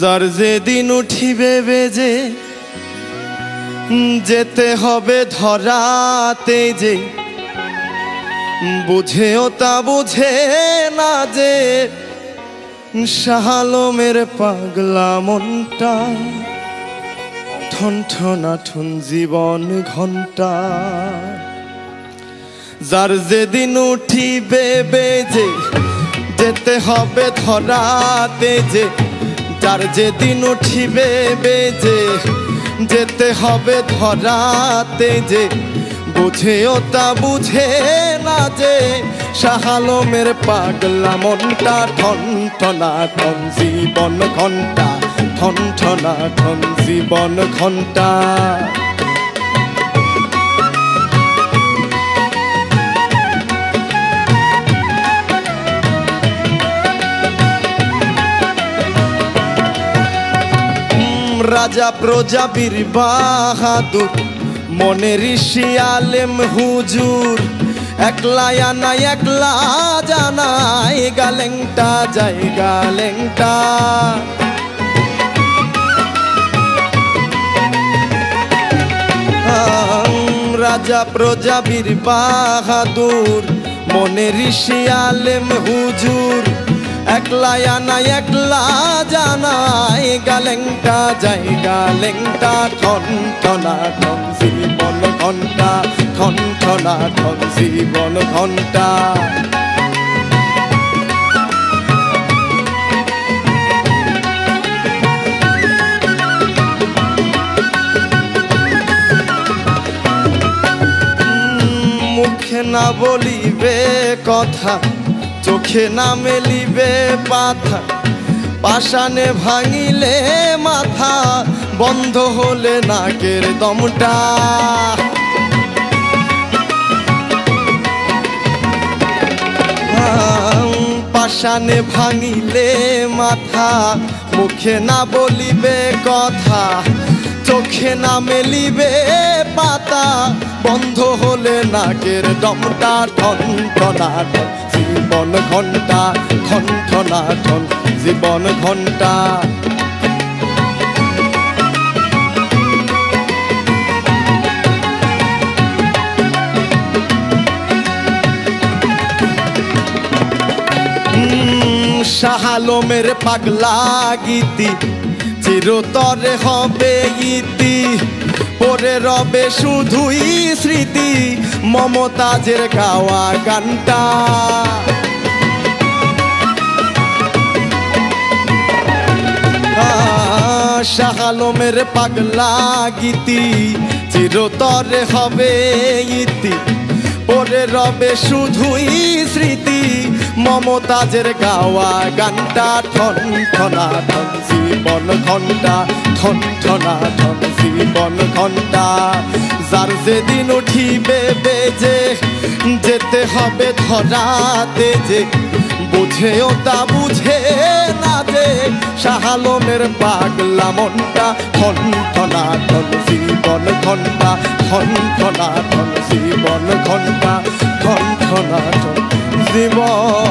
যার যেদিন উঠিবে বেজে, যেতে হবে ধরাতে যে, বুঝেও তা বুঝে না যে, শাহালমের পাগলা মনটা ঠন ঠনা ঠন জীবন ঘণ্টা। যার যেদিন উঠিবে বেজে, যেতে হবে ধরাতে যে যার যেদিন উঠিবে বেজে, যেতে হবে ধরাতে যে, বুঝেও তা বুঝে না যে শাহালমের পাগলা মনটা ঠন ঠনা ঠন জীবন ঘণ্টা ঠন ঠনা ঠন জীবন ঘণ্টা। রাজা প্রজা বীর বাহাদুর, মনে ঋষি আলেম হুজুর। একলা আনা একলা জানাই গালেংটা যাই গালেংটা। রাজা প্রজা বীর বাহাদুর, মনে ঋষি আলেম হুজুর। একলা আনা একলা জানাই গালেংটা যাই গালেংটা ঠন ঠনা ঠন জীবন ঘণ্টা ঠন ঠনা ঠন জীবন ঘণ্টা না বলিবে কথা চোখে না মেলিবে পাথা পাশানে ভাঙিলে মাথা, বন্ধ হলে নাকের দমটা। পাশানে ভাঙিলে মাথা, মুখে না বলিবে কথা। চোখে না মেলিবে পাতা, বন্ধ হলে নাকের দমটা। ঠন ঠন জীবন ঘণ্টা ঠন ঠনা ঠন জীবন ঘণ্টা শাহালমের পাগলা গীতি, চিরতরে হবে ইতি। পরে রবে শুধুই স্মৃতি, মমতাজের গাওয়া গানটা। শাহালমের পাগলা গীতি, চিরতরে হবে ইতি। পরে রবে শুধুই স্মৃতি, মমতাজের গাওয়া গানটা ঠন ঠনা ঠন জীবন ঘণ্টা ঠন ঠনা ঠন জীবন ঘণ্টা যার যেদিন উঠিবে বেজে, যেতে হবে ধরাতে যে বুঝেও তা বুঝে না যে শাহালমের পাগলা মনটা ঘন্টনা ধন জীবন ঘণ্টা খনি ধনা ধন জীবন ঘণ্টা ঘন্টনা ঠন জীবন